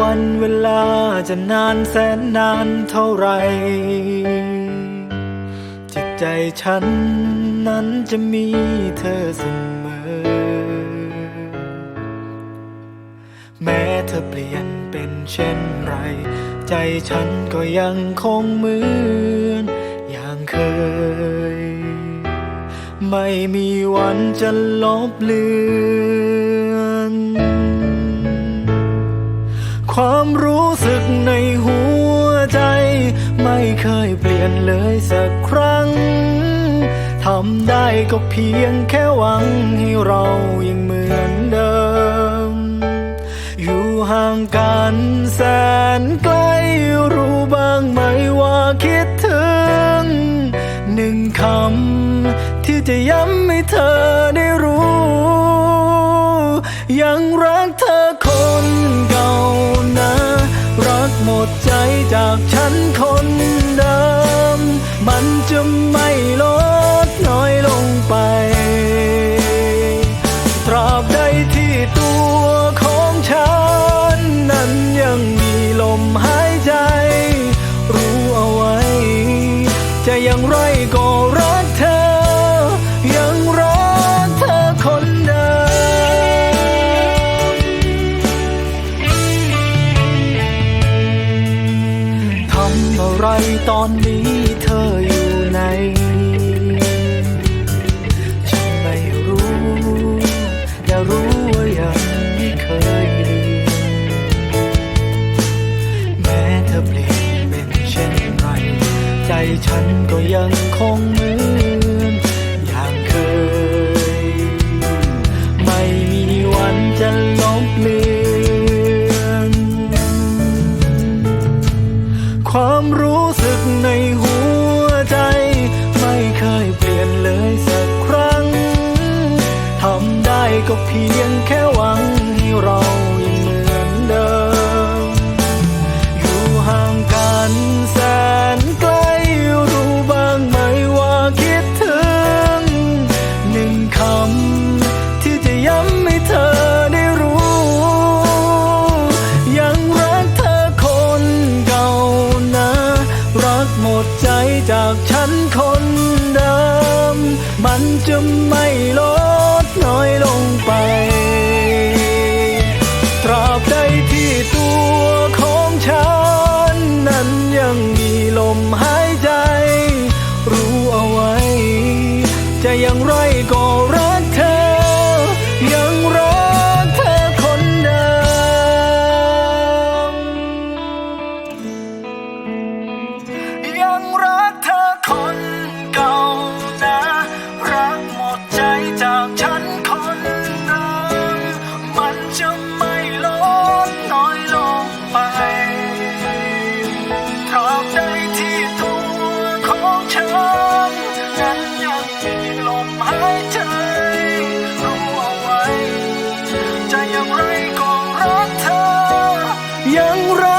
วันเวลาจะนานแสนนานเท่าไร จิตใจฉันนั้นจะมีเธอเสมอ แม้เธอเปลี่ยนเป็นเช่นไร ใจฉันก็ยังคงเหมือนอย่างเคย ไม่มีวันจะลบเลือน ความรู้สึกในหัวใจ ไม่เคยเปลี่ยนเลยสักครั้งทำได้ก็เพียงแค่หวังให้เรายังเหมือนเดิม อยู่ห่างกันแสนไกลรู้บ้างไหมว่าคิดถึง หนึ่งคำที่จะย้ำให้เธอได้รู้ ยังรักเธอคนเก่าน ดใจจากฉันคนเดิม มันจะไม่ลดน้อยลงไป ตราบใดที่ตัวของฉัน นั้นยังมีลมหายใจ รู้เอาไว้ จะยังไร ไรตอนนี้เธออยู่ไหน ฉันไม่รู้ แต่รู้ว่ายังไม่เคยลืมแม้เธอเปลี่ยนเป็นเช่นไร ใจฉันก็ยังคงเหมือน รู้สึกในหัวใจ ไม่เคยเปลี่ยนเลยสักครั้ง ทำได้ก็เพียงแค่หวังให้เรา จจากฉันคนเดิม มันจะไม่ลดน้อยลงไป ตราบใดที่ตัวของฉัน นั้นยังมีลมหายใจ รู้เอาไว้ จะยังรอ นั้นยังมีลมหายใจรู้เอาไว้ ใจยังไรก็รักเธอ ยังรัก